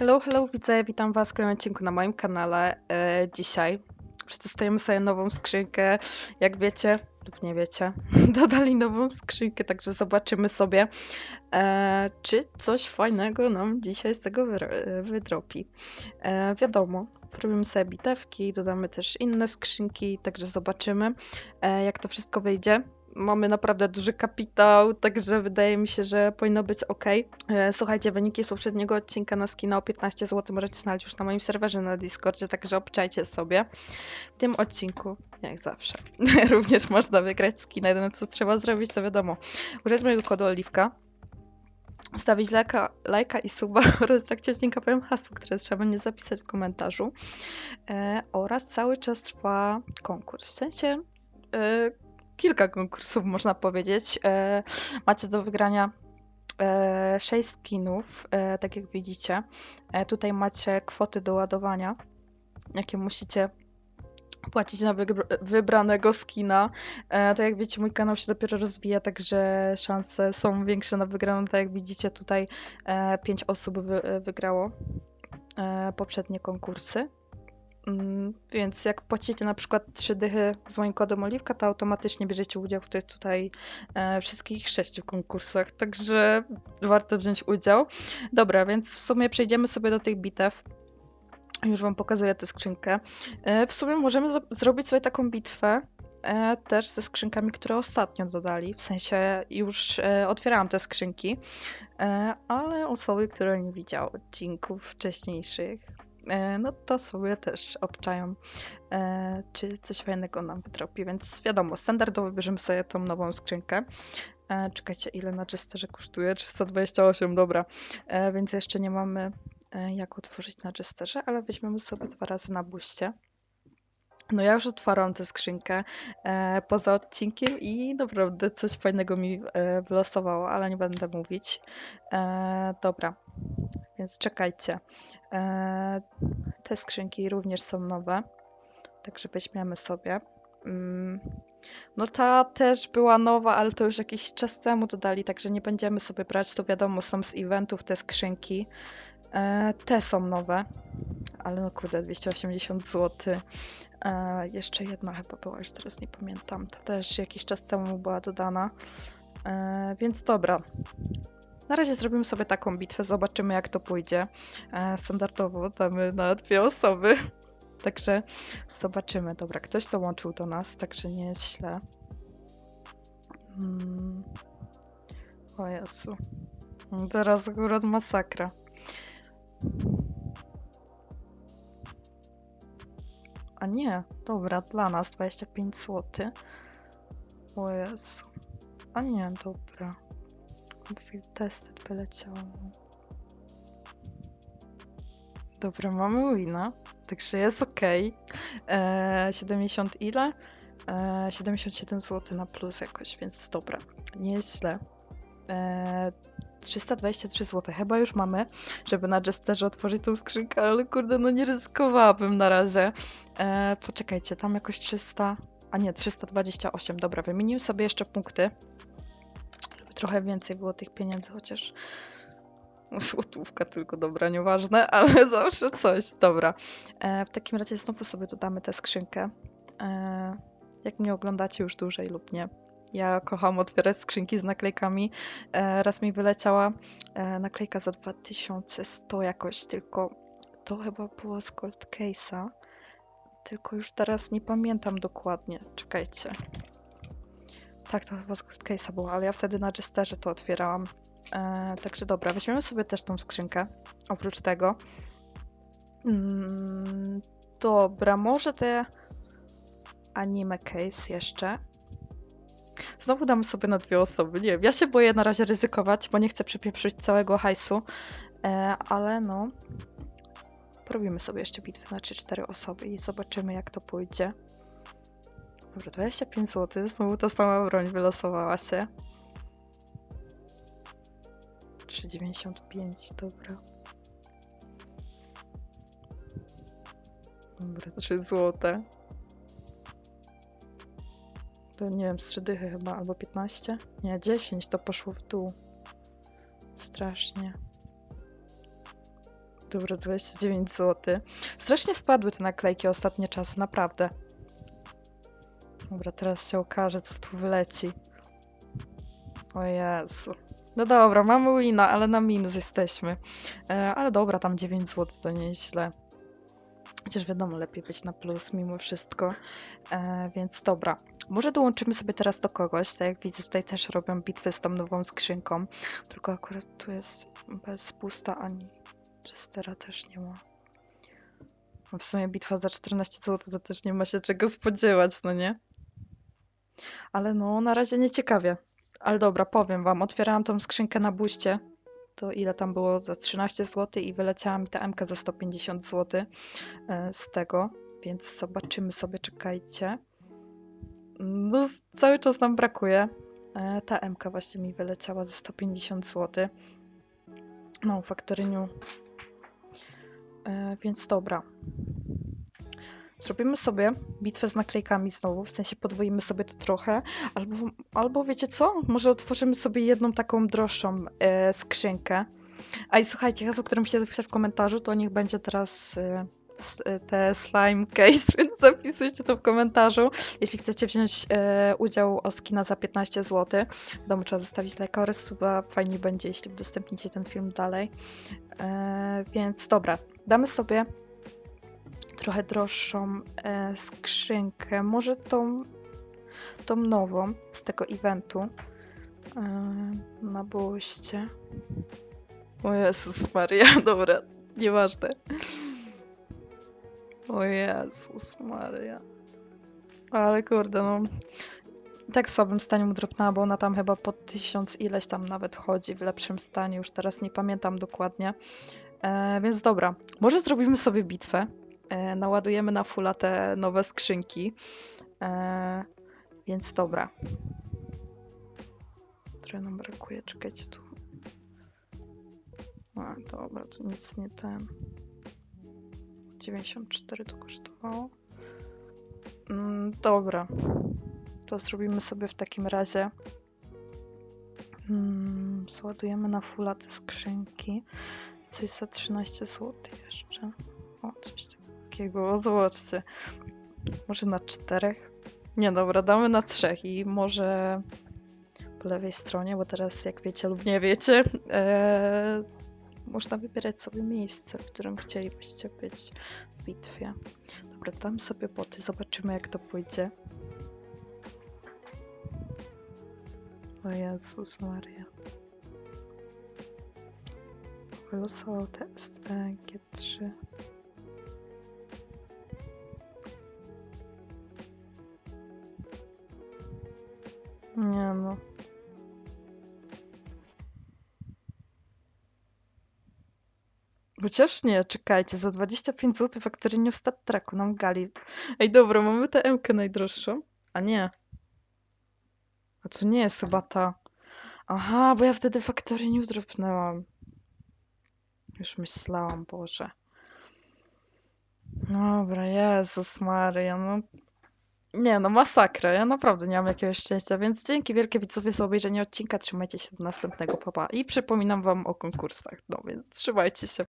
Hello, hello, widzę, witam Was w kolejnym odcinku na moim kanale. E, dzisiaj przetestujemy sobie nową skrzynkę. Jak wiecie, lub nie wiecie, dodali nową skrzynkę, także zobaczymy sobie, e, czy coś fajnego nam dzisiaj z tego wydropi. E, wiadomo, robimy sobie bitewki, dodamy też inne skrzynki, także zobaczymy, e, jak to wszystko wyjdzie. Mamy naprawdę duży kapitał, także wydaje mi się, że powinno być ok. E, Słuchajcie, wyniki z poprzedniego odcinka na skina o 15 zł możecie znaleźć już na moim serwerze na Discordzie, także obczajcie sobie. W tym odcinku, jak zawsze, również można wygrać skina. Jedyne co trzeba zrobić, to wiadomo, użyć mojego kodu Oliwka, stawić lajka, lajka i suba oraz w trakcie odcinka powiem hasło, które trzeba będzie zapisać w komentarzu. E, oraz cały czas trwa konkurs. W sensie e, kilka konkursów można powiedzieć. E, macie do wygrania e, 6 skinów, e, tak jak widzicie. E, tutaj macie kwoty do ładowania, jakie musicie płacić na wybr- wybranego skina. E, tak jak wiecie, mój kanał się dopiero rozwija, także szanse są większe na wygraną. Tak jak widzicie, tutaj 5 osób wy, wygrało e, poprzednie konkursy. Mm, Więc jak płacicie na przykład 3 dychy z moim kodem Oliwka, to automatycznie bierzecie udział w tych tutaj e, wszystkich sześciu konkursach, także warto wziąć udział. Dobra, więc w sumie przejdziemy sobie do tych bitew. Już wam pokazuję tę skrzynkę. E, w sumie możemy zrobić sobie taką bitwę e, też ze skrzynkami, które ostatnio dodali. W sensie już e, otwierałam te skrzynki, e, ale osoby, które nie widziały odcinków wcześniejszych, no to sobie też obczają, e, czy coś fajnego nam wytropi. Więc wiadomo, standardowo bierzemy sobie tą nową skrzynkę. E, czekajcie, ile na Jesterze kosztuje? 328, dobra. E, więc jeszcze nie mamy e, jak otworzyć na Jesterze, ale weźmiemy sobie dwa razy na buście. No ja już otwarłam tę skrzynkę e, poza odcinkiem i naprawdę coś fajnego mi e, wylosowało, ale nie będę mówić. E, dobra, więc czekajcie. E, te skrzynki również są nowe, także weźmiemy sobie. Mm, No ta też była nowa, ale to już jakiś czas temu dodali, także nie będziemy sobie brać. To wiadomo, są z eventów te skrzynki. E, te są nowe, ale no kurde, 280 zł. E, jeszcze jedna chyba była, już teraz nie pamiętam. Ta też jakiś czas temu była dodana. Więc dobra. Na razie zrobimy sobie taką bitwę, zobaczymy jak to pójdzie. E, standardowo damy na dwie osoby. Także zobaczymy. Dobra, ktoś dołączył do nas, także nie jest źle. Mm. O Jezu. Teraz akurat masakra. A nie, dobra, dla nas 25 zł. O Jezu. A nie, dobra. Field tested wyleciało. Dobra, mamy wina, także jest ok. Eee, 70 ile? Eee, 77 zł na plus jakoś, więc dobra, nie jest źle. Eee, 323 zł chyba już mamy, żeby na Jesterze otworzyć tą skrzynkę, ale kurde, no nie ryzykowałabym na razie. Eee, poczekajcie, tam jakoś 300, a nie, 328, dobra, wymienił sobie jeszcze punkty, trochę więcej było tych pieniędzy, chociaż złotówka tylko, dobra, nieważne, ale zawsze coś, dobra. Eee, w takim razie znowu sobie dodamy tę skrzynkę. Eee, jak mnie oglądacie już dłużej lub nie. Ja kocham otwierać skrzynki z naklejkami. E, raz mi wyleciała e, naklejka za 2100 jakoś, tylko to chyba było z Gold Case'a. Tylko już teraz nie pamiętam dokładnie. Czekajcie. Tak, to chyba z Case'a było, ale ja wtedy na Jesterze to otwierałam. E, także dobra, weźmiemy sobie też tą skrzynkę. Oprócz tego. Mm, dobra, może te anime case jeszcze. Znowu damy sobie na dwie osoby. Nie wiem, ja się boję na razie ryzykować, bo nie chcę przypieprzyć całego hajsu. E, ale no. Porobimy sobie jeszcze bitwy na 3-4 osoby i zobaczymy jak to pójdzie. Dobra, 25 zł. Znowu ta sama broń wylosowała się. 3,95, dobra. Dobra, 3 złote. To nie wiem, z 3 dychy chyba, albo 15? Nie, 10 to poszło w dół. Strasznie. Dobra, 29 zł. Strasznie spadły te naklejki ostatnie czasy, naprawdę. Dobra, teraz się okaże, co tu wyleci. O Jezu. No dobra, mamy wina, ale na minus jesteśmy. E, ale dobra, tam 9 zł to nieźle. Chociaż wiadomo, lepiej być na plus mimo wszystko. E, więc dobra. Może dołączymy sobie teraz do kogoś. Tak jak widzę, tutaj też robią bitwy z tą nową skrzynką. Tylko akurat tu jest bez pusta ani Chestera też nie ma. W sumie bitwa za 14 zł to też nie ma się czego spodziewać, no nie? Ale no, na razie nie ciekawie. Ale dobra, powiem wam, otwierałam tą skrzynkę na buście. To ile tam było? Za 13 zł i wyleciała mi ta MK za 150 zł e, z tego. Więc zobaczymy sobie, czekajcie. No, cały czas nam brakuje. E, Ta MK właśnie mi wyleciała za 150 zł. No, faktoryniu. E, więc dobra. Zrobimy sobie bitwę z naklejkami znowu, w sensie podwoimy sobie to trochę, albo, albo wiecie co? Może otworzymy sobie jedną taką droższą e, skrzynkę. A i słuchajcie, hasło, które musicie zapisać w komentarzu, to niech będzie teraz e, e, te slime case, więc zapisujcie to w komentarzu. Jeśli chcecie wziąć e, udział o skina za 15 zł, w domu trzeba zostawić lajka oraz suba, fajnie będzie, jeśli udostępnicie ten film dalej. E, więc dobra, damy sobie trochę droższą e, skrzynkę. Może tą, tą nową z tego eventu e, na buście. O Jezus Maria, dobra, nieważne. O Jezus Maria. Ale kurde, no. Tak w słabym stanie mu dropnęła, bo ona tam chyba po tysiąc ileś tam nawet chodzi w lepszym stanie. Już teraz nie pamiętam dokładnie. E, więc dobra, może zrobimy sobie bitwę. E, naładujemy na fulla te nowe skrzynki. E, więc dobra. Trochę nam brakuje, czekajcie tu. A, dobra, to nic nie ten. 94 to kosztowało. Mm, dobra. To zrobimy sobie w takim razie. Mm, zładujemy na fulla te skrzynki. Coś za 13 zł jeszcze. O, coś takiego. O, Zobaczcie. Może na czterech? Nie, dobra, damy na trzech i może po lewej stronie, bo teraz jak wiecie lub nie wiecie, e, można wybierać sobie miejsce, w którym chcielibyście być w bitwie. Dobra, dam sobie boty, zobaczymy jak to pójdzie. O Jezus Maria. Wylosował test e, G3. Nie no. Chociaż nie, czekajcie, za 25 zł faktorynie w Stat Tracku nam gali. Ej, dobra, mamy tę MK najdroższą. A nie. A to nie jest chyba ta. Aha, bo ja wtedy faktoryniu dropnęłam. Już myślałam, Boże. Dobra, Jezus Maria, no. Nie, no masakra, ja naprawdę nie mam jakiegoś szczęścia, więc dzięki wielkie widzowie za obejrzenie odcinka, trzymajcie się do następnego, papa. I przypominam wam o konkursach, no więc trzymajcie się.